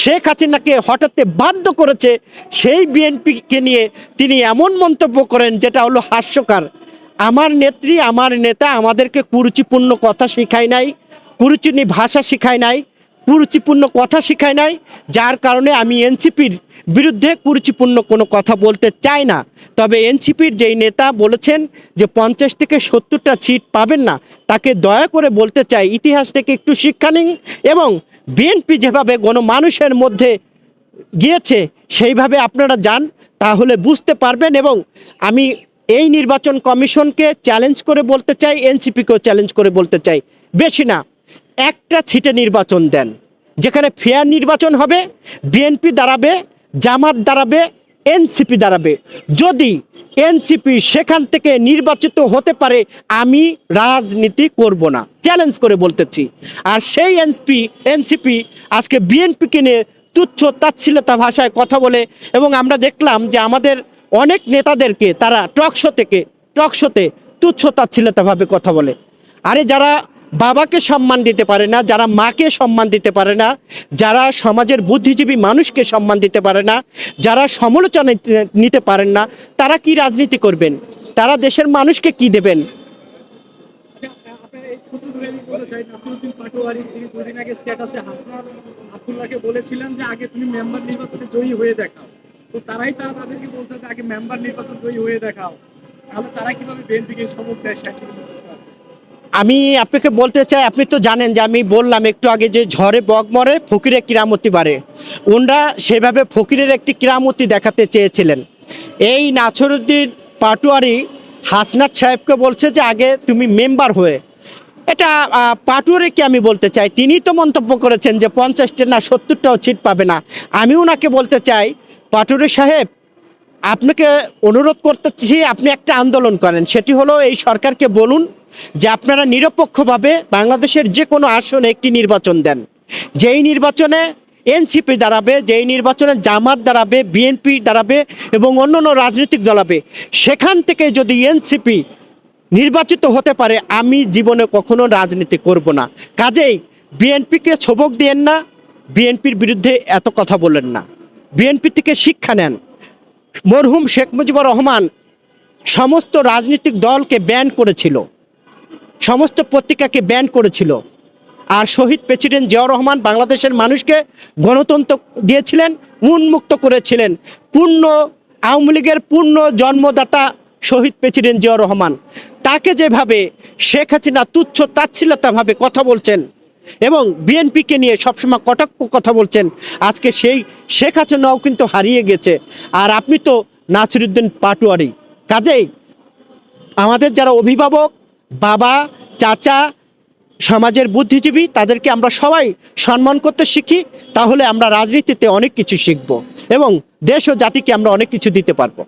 শেখ হাসিনাকে হঠাতে বাধ্য করেছে সেই বিএনপিকে নিয়ে তিনি এমন মন্তব্য করেন যেটা হলো হাস্যকার। আমার নেত্রী, আমার নেতা আমাদেরকে কুরুচিপূর্ণ কথা শেখায় নাই কুরুচিনি ভাষা শেখায় নাই, কুরুচিপূর্ণ কথা শেখায় নাই, যার কারণে আমি এনসিপির বিরুদ্ধে কুরুচিপূর্ণ কোনো কথা বলতে চাই না। তবে এনসিপির যেই নেতা বলেছেন যে পঞ্চাশ থেকে সত্তরটা সিট পাবেন না, তাকে দয়া করে বলতে চাই, ইতিহাস থেকে একটু শিক্ষা নিন এবং বিএনপি যেভাবে গণমানুষের মধ্যে গিয়েছে সেইভাবে আপনারা যান, তাহলে বুঝতে পারবেন এবং আমি এই নির্বাচন কমিশনকে চ্যালেঞ্জ করে বলতে চাই, এনসিপিকেও চ্যালেঞ্জ করে বলতে চাই। বেশি না, একটা ছিটে নির্বাচন দেন, যেখানে ফেয়ার নির্বাচন হবে, বিএনপি দাঁড়াবে জামাত দাঁড়াবে, এনসিপি দাঁড়াবে। যদি এনসিপি সেখান থেকে নির্বাচিত হতে পারে, আমি রাজনীতি করব না। চ্যালেঞ্জ করে বলতেছি। আর সেই এনসিপি এনসিপি আজকে বিএনপিকে নিয়ে তুচ্ছ তাচ্ছিলতা ভাষায় কথা বলে এবং আমরা দেখলাম যে আমাদের অনেক নেতাদেরকে তারা টকশো থেকে টকশোতে তুচ্ছ তাচ্ছিলতাভাবে কথা বলে। আরে যারা বাবাকে সম্মান দিতে পারে না, যারা মাকে সম্মান দিতে পারে না, যারা সমাজের বুদ্ধিজীবী মানুষকে সম্মান দিতে পারে না, যারা সমালোচনা নিতে- পারেন না, তারা কি রাজনীতি করবেন? তারা দেশের মানুষকে কি দেবেন? বলতে যে, আগে তুমি মেম্বার নির্বাচনে জয়ী হয়ে দেখাও। তো তারাই তারা তাদেরকে বলছে আগে মেম্বার নির্বাচন জয়ী হয়ে দেখাও। তাহলে তারা কীভাবে বিএনপিকে সবক দেয় সেটা কি বলতে পারবেন? আমি আপনাকে বলতে চাই, আপনি তো জানেন যে আমি বললাম একটু আগে যে ঝড়ে বগ মরে ফকিরে কিরামতি বাড়ে। ওনরা সেভাবে ফকিরের একটি কিরামতি দেখাতে চেয়েছিলেন। এই নাছরুদ্দিন পাটুয়ারি হাসনাত সাহেবকে বলছে যে, আগে তুমি মেম্বার হয়ে। এটা পাটুয়ারিকে আমি বলতে চাই, তিনি তো মন্তব্য করেছেন যে, পঞ্চাশটা না সত্তরটাও সিট পাবে না। আমি ওনাকে বলতে চাই পাটুরি সাহেব, আপনাকে অনুরোধ করতেছি, আপনি একটা আন্দোলন করেন। সেটি হলো এই সরকারকে বলুন যে আপনারা নিরপেক্ষভাবে বাংলাদেশের যে কোনো আসনে একটি নির্বাচন দেন। যেই নির্বাচনে এনসিপি দাঁড়াবে, যেই নির্বাচনে জামাত দাঁড়াবে, বিএনপি দাঁড়াবে এবং অন্য অন্য রাজনৈতিক দলাবে সেখান থেকে যদি এনসিপি নির্বাচিত হতে পারে, আমি জীবনে কখনো রাজনীতি করব না। কাজেই বিএনপিকে ছবক দিয়েন না, বিএনপির বিরুদ্ধে এত কথা বলেন না। বিএনপি থেকে শিক্ষা নেন। মরহুম শেখ মুজিবুর রহমান সমস্ত রাজনৈতিক দলকে ব্যান করেছিল। সমস্ত পত্রিকাকে ব্যান করেছিল। আর শহীদ প্রেসিডেন্ট জিয়াউর রহমান বাংলাদেশের মানুষকে গণতন্ত্র দিয়েছিলেন, উন্মুক্ত করেছিলেন। পূর্ণ, আওয়ামী লীগের পূর্ণ জন্মদাতা শহীদ প্রেসিডেন্ট জিয়াউর রহমান। তাকে যেভাবে শেখ হাসিনা তুচ্ছ তাচ্ছিলতাভাবে কথা বলছেন এবং বিএনপিকে নিয়ে সবসময় কটাক্ষ কথা বলছেন, আজকে সেই শেখ হাসিনাও কিন্তু হারিয়ে গেছে। আর আপনি তো নাসিরুদ্দিন পাটোয়ারি। কাজেই আমাদের যারা অভিভাবক বাবা, চাচা, সমাজের বুদ্ধিজীবী, তাদেরকে আমরা সবাই সম্মান করতে শিখি, তাহলে আমরা রাজনীতিতে অনেক কিছু শিখব এবং দেশ ও জাতিকে আমরা অনেক কিছু দিতে পারব।